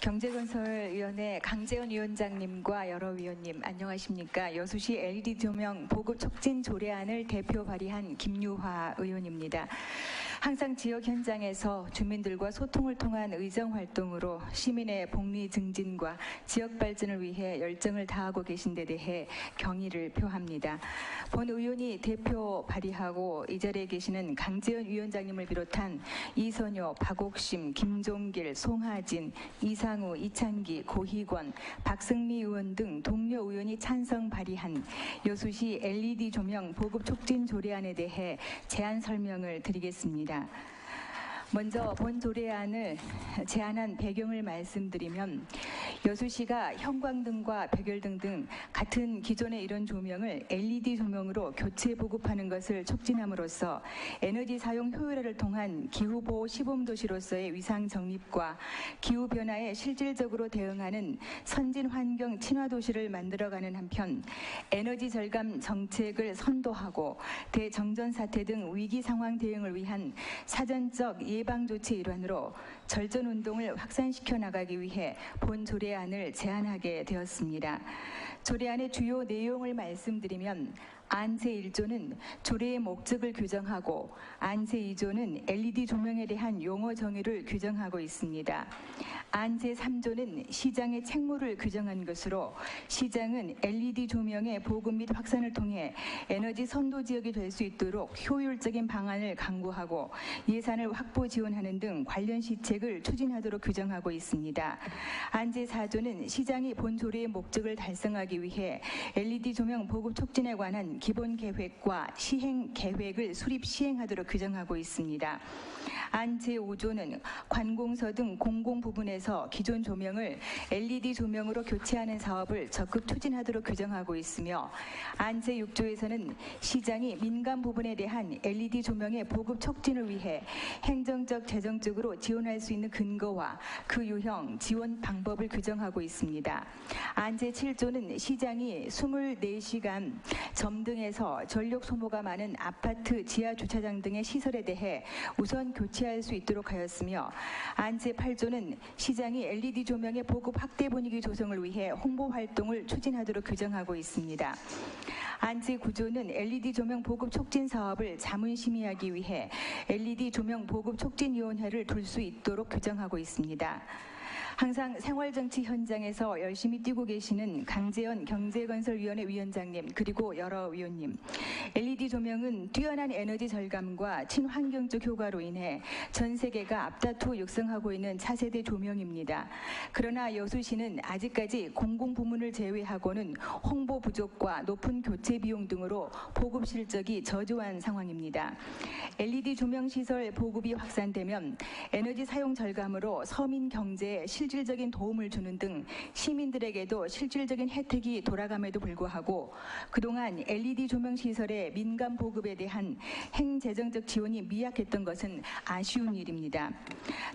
경제건설위원회 강재원 위원장님과 여러 위원님 안녕하십니까? 여수시 LED 조명 보급 촉진 조례안을 대표 발의한 김유화 의원입니다. 항상 지역 현장에서 주민들과 소통을 통한 의정 활동으로 시민의 복리 증진과 지역 발전을 위해 열정을 다하고 계신 데 대해 경의를 표합니다. 본 의원이 대표 발의하고 이 자리에 계시는 강재현 위원장님을 비롯한 이선효, 박옥심, 김종길, 송하진, 이 상우, 이찬기, 고희권, 박승미 의원 등 동료 의원이 찬성 발의한 여수시 LED 조명 보급 촉진 조례안에 대해 제안 설명을 드리겠습니다. 먼저 본 조례안을 제안한 배경을 말씀드리면 여수시가 형광등과 백열등 등 같은 기존의 이런 조명을 LED 조명으로 교체 보급하는 것을 촉진함으로써 에너지 사용 효율화를 통한 기후보호 시범도시로서의 위상 정립과 기후변화에 실질적으로 대응하는 선진 환경 친화 도시를 만들어가는 한편 에너지 절감 정책을 선도하고 대정전 사태 등 위기 상황 대응을 위한 사전적 예방 조치 일환으로 절전 운동을 확산시켜 나가기 위해 본 조례안을 제안하게 되었습니다. 조례안의 주요 내용을 말씀드리면 안제 1조는 조례의 목적을 규정하고 안제 2조는 LED 조명에 대한 용어 정의를 규정하고 있습니다. 안제 3조는 시장의 책무를 규정한 것으로 시장은 LED 조명의 보급 및 확산을 통해 에너지 선도 지역이 될 수 있도록 효율적인 방안을 강구하고 예산을 확보 지원하는 등 관련 시책을 추진하도록 규정하고 있습니다. 안제 4조는 시장이 본 조례의 목적을 달성하기 위해 LED 조명 보급 촉진에 관한 기본 계획과 시행 계획을 수립 시행하도록 규정하고 있습니다. 안 제5조는 관공서 등 공공 부분에서 기존 조명을 LED 조명으로 교체하는 사업을 적극 추진하도록 규정하고 있으며 안 제6조에서는 시장이 민간 부분에 대한 LED 조명의 보급 촉진을 위해 행정적 재정적으로 지원할 수 있는 근거와 그 유형 지원 방법을 규정하고 있습니다. 안 제7조는 시장이 24시간 점등에서 전력 소모가 많은 아파트 지하 주차장 등의 시설에 대해 우선 교체 할 수 있도록 하였으며 안제 8조는 시장이 LED 조명의 보급 확대 분위기 조성을 위해 홍보 활동을 추진하도록 규정하고 있습니다. 안제 9조는 LED 조명 보급 촉진 사업을 자문 심의하기 위해 LED 조명 보급 촉진위원회를 둘 수 있도록 규정하고 있습니다. 항상 생활정치 현장에서 열심히 뛰고 계시는 강재현 경제건설위원회 위원장님 그리고 여러 위원님 LED 조명은 뛰어난 에너지 절감과 친환경적 효과로 인해 전 세계가 앞다투어 육성하고 있는 차세대 조명입니다. 그러나 여수시는 아직까지 공공부문을 제외하고는 홍보 부족과 높은 교체 비용 등으로 보급 실적이 저조한 상황입니다. LED 조명 시설 보급이 확산되면 에너지 사용 절감으로 서민 경제에 실 실질적인 도움을 주는 등 시민들에게도 실질적인 혜택이 돌아감에도 불구하고 그동안 LED 조명 시설의 민간 보급에 대한 행재정적 지원이 미약했던 것은 아쉬운 일입니다.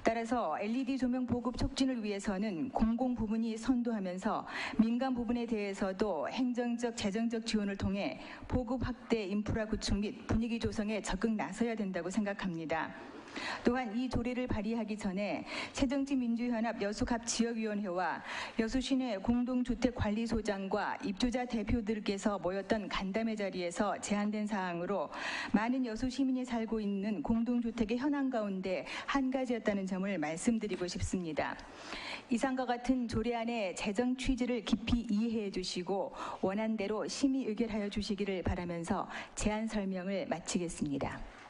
따라서 LED 조명 보급 촉진을 위해서는 공공 부문이 선도하면서 민간 부분에 대해서도 행정적 재정적 지원을 통해 보급 확대 인프라 구축 및 분위기 조성에 적극 나서야 된다고 생각합니다. 또한 이 조례를 발의하기 전에 새정치 민주연합 여수갑 지역위원회와 여수시내 공동주택관리소장과 입주자 대표들께서 모였던 간담회 자리에서 제안된 사항으로 많은 여수 시민이 살고 있는 공동주택의 현황 가운데 한 가지였다는 점을 말씀드리고 싶습니다. 이상과 같은 조례안의 재정 취지를 깊이 이해해 주시고 원한대로 심의 의결하여 주시기를 바라면서 제안 설명을 마치겠습니다.